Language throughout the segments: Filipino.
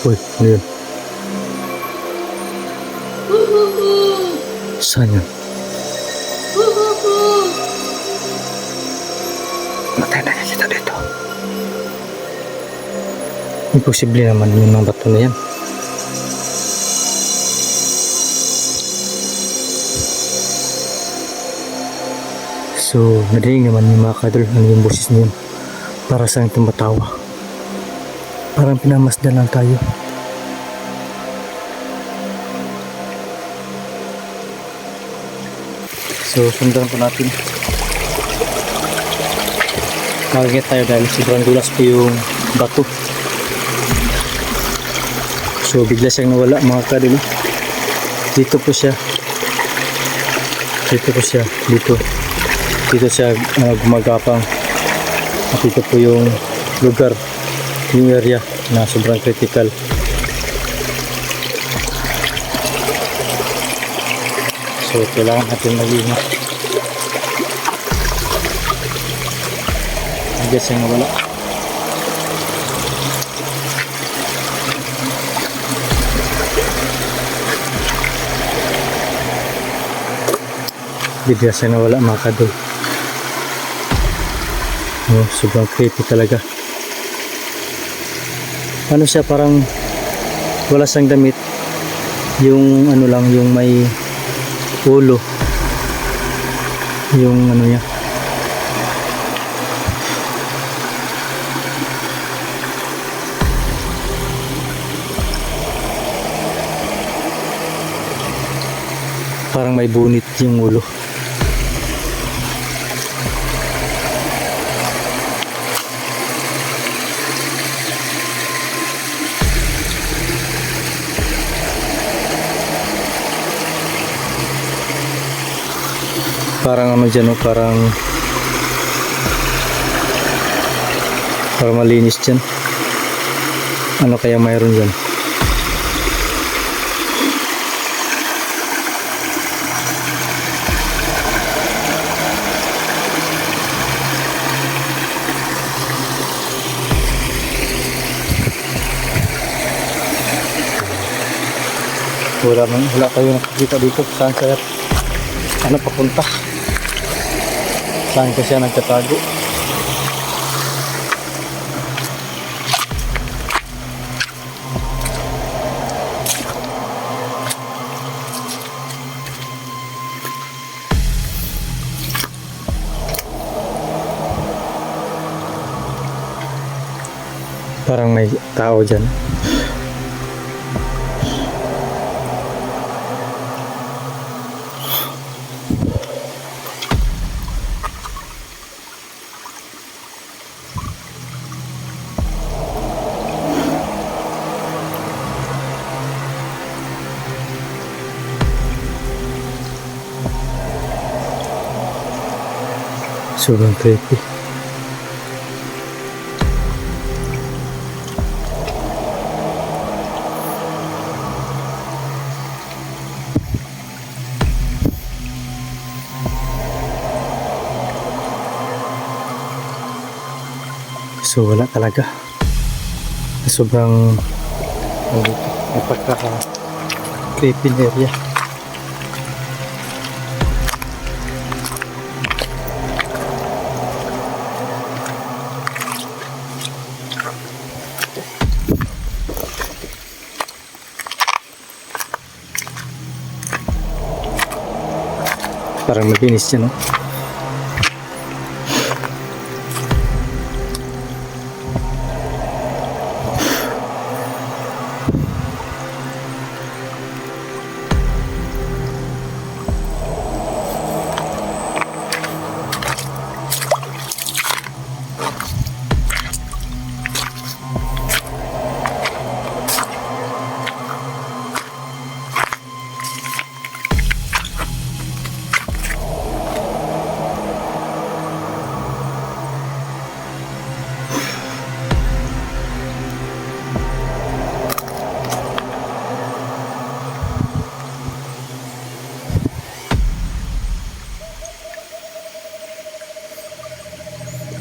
Uy, ano yun? Saan yun? Matay na kita dito. Imposible naman yung mga bato na yan. So, nadinig naman yung mga kadol ano yung boses na yun. Para sa tumatawa. Parang pinamasdan lang tayo. So, sundan po natin. Makikita tayo dahil sobrang dulas po yung bato. So, bigla siyang nawala mga kadol. Dito po siya. Dito po siya. Dito. Dito siya uh, gumagapang. At ito po yung lugar, yung area na sobrang critical. So, kailangan natin mag-ingat. I guess yung wala. Bigla siya nawala mga kadol. Oh, sobrang creepy talaga. Ano siya parang wala siyang damit. Yung ano lang, yung may ulo. Yung ano niya. Parang may bunit yung ulo. Parang ano dyan, oh, parang parang malinis dyan. Ano kaya mayroon dyan? Wala, man, wala kayo nakikita dito. Saan kaya ano papunta? Saan ka siya nagtatago? Parang may tao dyan. Sobrang creepy. So wala talaga. Sobrang ano napaka creepy na area. Parang mabinis siya, no?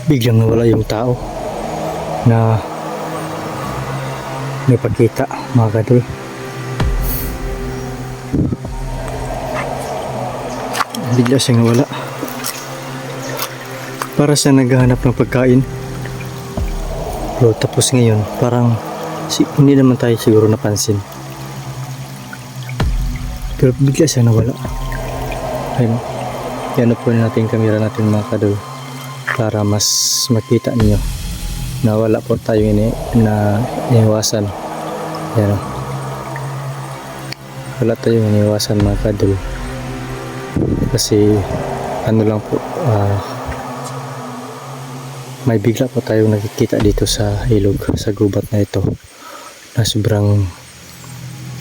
Biglang nawala yung tao na may pagkita mga kadol bigla siyang nawala. Para sa naghahanap ng pagkain. Pero tapos ngayon parang si, hindi naman tayo siguro napansin. Pero bigla siyang nawala. Ayun. Yan po natin yung camera natin mga kadol para mas makita niyo na wala po tayo ini na iniwasan. Yan. Wala tayong iniwasan mga kadol kasi ano lang po ah, may bigla po tayong nakikita dito sa ilog sa gubat na ito na sobrang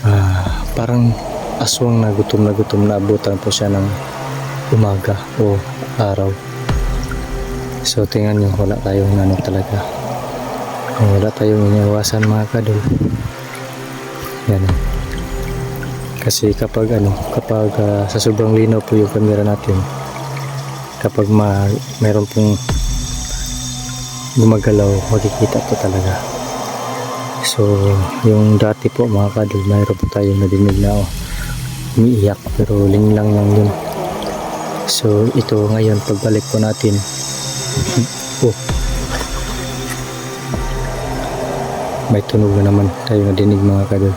ah, parang aswang na gutom na gutom na abutan po siya ng umaga o araw so tingnan nyo wala tayong ano talaga. Wala tayong iniwasan mga kadol. Yan. Kasi kapag ano kapag ah, sa sobrang linaw po yung camera natin kapag ma meron pong gumagalaw makikita po talaga. So yung dati po mga kadol mayroon po tayong nadinig na oh, umiiyak pero linlang lang yun. So ito ngayon pagbalik po natin oh may tunog na naman tayo nadinig mga kadol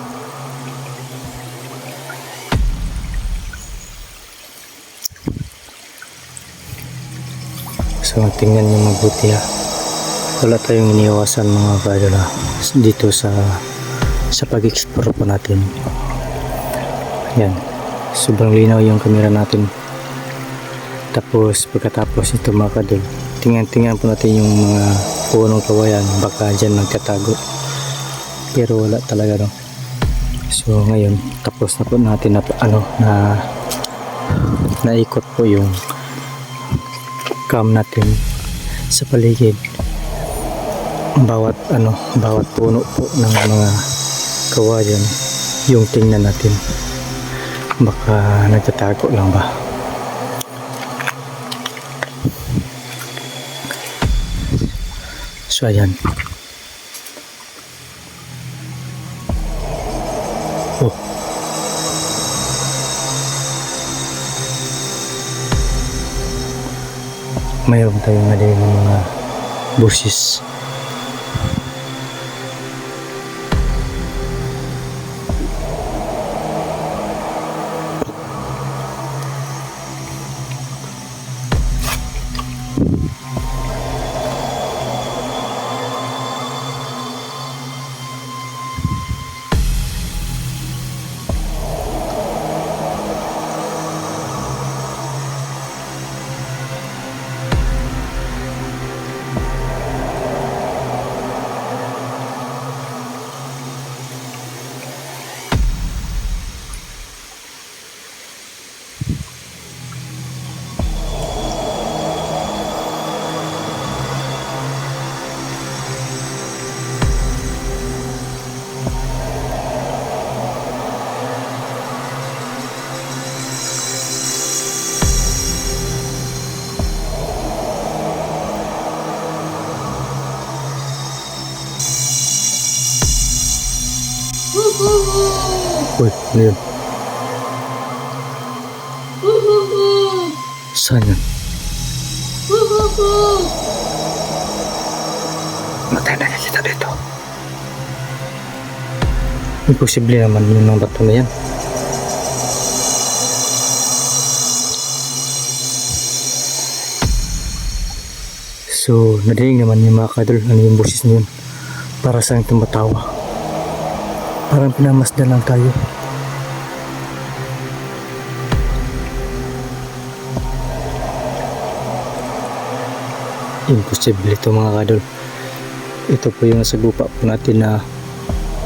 So tingnan niyo mabuti ha. Wala tayong iniwasan mga kadol ha. Dito sa sa pag-explore po natin. Yan. Sobrang linaw yung camera natin. Tapos pagkatapos ito mga kadol, tingnan-tingnan po natin yung mga punong kawayan. Baka dyan nagtatago. Pero wala talaga no. So ngayon, tapos na po natin na ano na naikot po yung cam natin sa paligid bawat ano bawat puno po ng mga kawayan yung tingnan natin baka nagtatago lang ba so ayan oh mayroon tayong narinig ng mga busis. Uy, ano yun? Saan yun? Matay na kita dito. Imposible naman yung mga bato na yan. So, nadinig naman yung mga kadol, ano yung boses na yun. Para saan tumatawa. Parang pinamasdan lang tayo. Imposible ito mga kadol. Ito po yung nasa lupa po natin na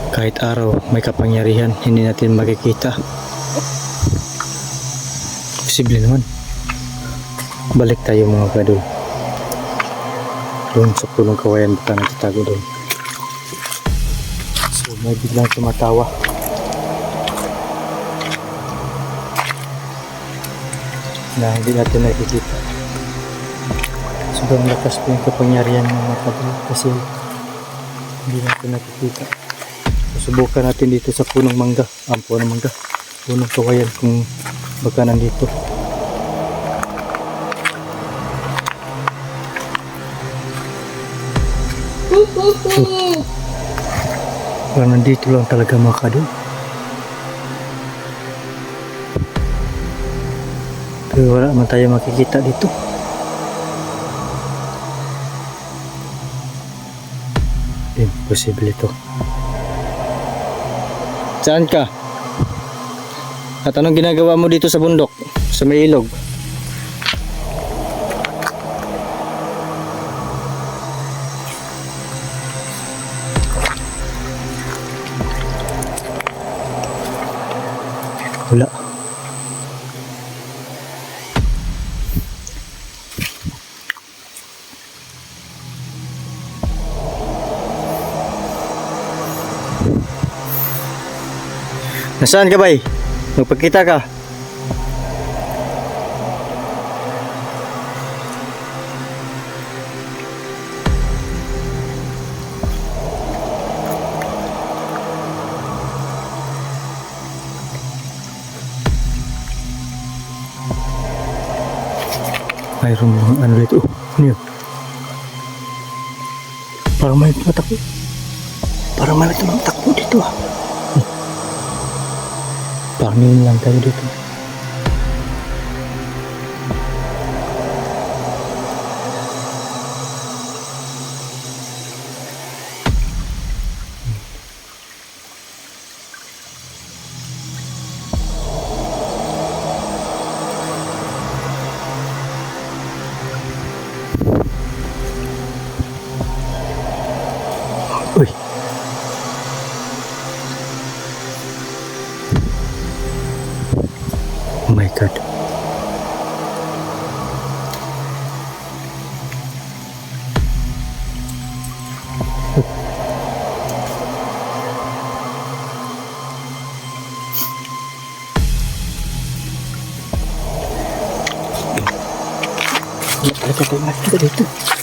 kahit araw may kapangyarihan, hindi natin makikita. Posible naman. Balik tayo mga kadol. Doon sa pulong kawayan baka natatago doon. So may biglang tumatawa. Na hindi natin nakikita. Sobrang lakas po yung kapangyarihan ng mga kadol kasi hindi natin nakikita. Subukan natin dito sa punong mangga. Ang punong mangga. Punong kawayan kung baka nandito. Parang nandito lang talaga mga kadol. Pero wala man tayo makikita dito. Imposible ito. Saan ka? At anong ginagawa mo dito sa bundok? Sa may ilog? Nasaan ka bay? Magpakita ka. Mayroon mga ano dito. Oh, ano yun? Parang may tumatakbo. Parang may tumatakbo dito ah. Pangin lang tayo dito. My god. Talaga tayo makikita dito.